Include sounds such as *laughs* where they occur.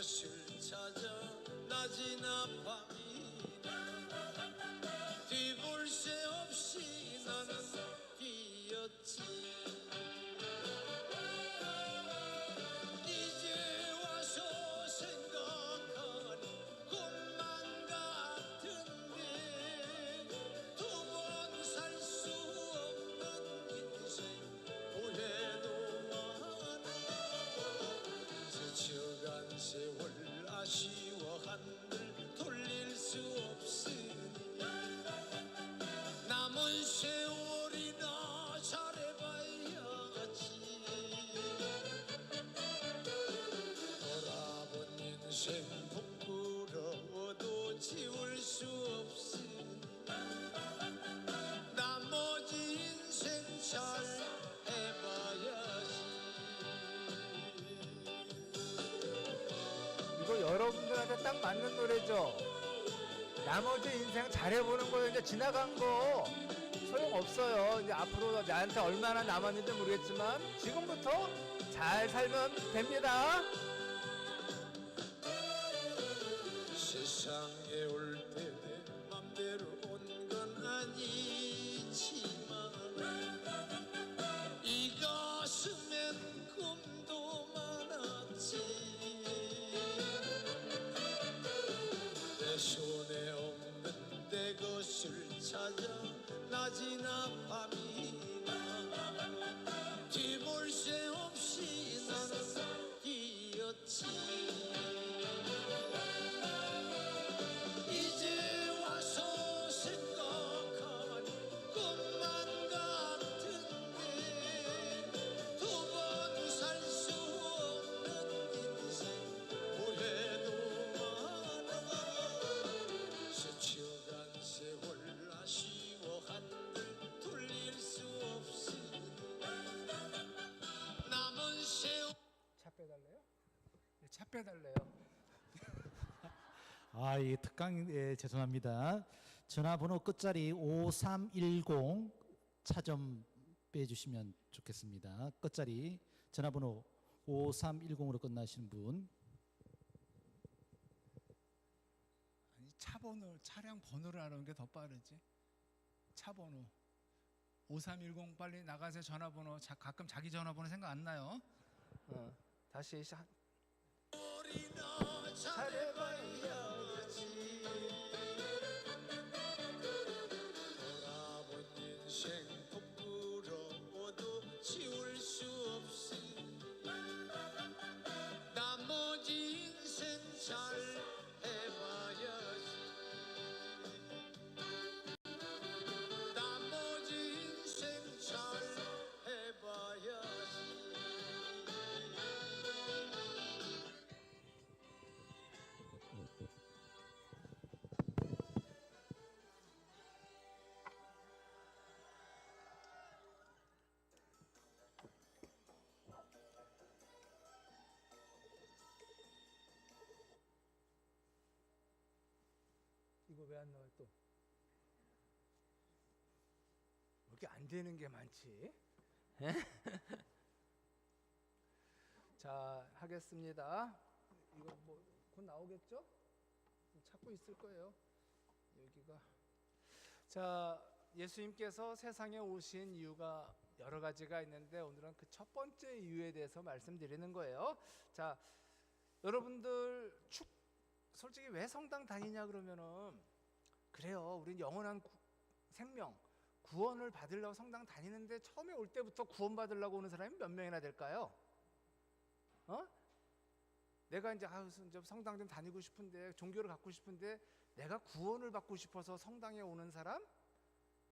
것을 찾아 낮이나 밤 나머지 인생 잘해보는 거예요. 이제 지나간 거 소용 없어요. 이제 앞으로 나한테 얼마나 남았는지 모르겠지만 지금부터 잘 살면 됩니다. 세상에 올 때 내 맘대로 낮 빼달래요. *laughs* 아, 이 특강 예, 죄송합니다. 전화번호 끝자리 5310 차 좀 빼주시면 좋겠습니다. 끝자리 전화번호 5310으로 끝나시는 분. 아니 차 번호 차량 번호를 알아는 게 더 빠르지 차 번호 5310 빨리 나가세요 전화번호 자, 가끔 자기 전화번호 생각 안 나요 어, 다시 시- 리나 이거 왜 안 나와요 또? 왜 이렇게 안 되는 게 많지? 에? *laughs* 자 하겠습니다. 이거 뭐 곧 나오겠죠? 찾고 있을 거예요. 여기가 자 예수님께서 세상에 오신 이유가 여러 가지가 있는데 오늘은 그 첫 번째 이유에 대해서 말씀드리는 거예요. 자 여러분들 축 솔직히 왜 성당 다니냐 그러면은 그래요. 우린 영원한 구- 생명 구원을 받으려고 성당 다니는데 처음에 올 때부터 구원 받으려고 오는 사람이 몇 명이나 될까요? 어? 내가 이제 아 좀 성당 좀 다니고 싶은데 종교를 갖고 싶은데 내가 구원을 받고 싶어서 성당에 오는 사람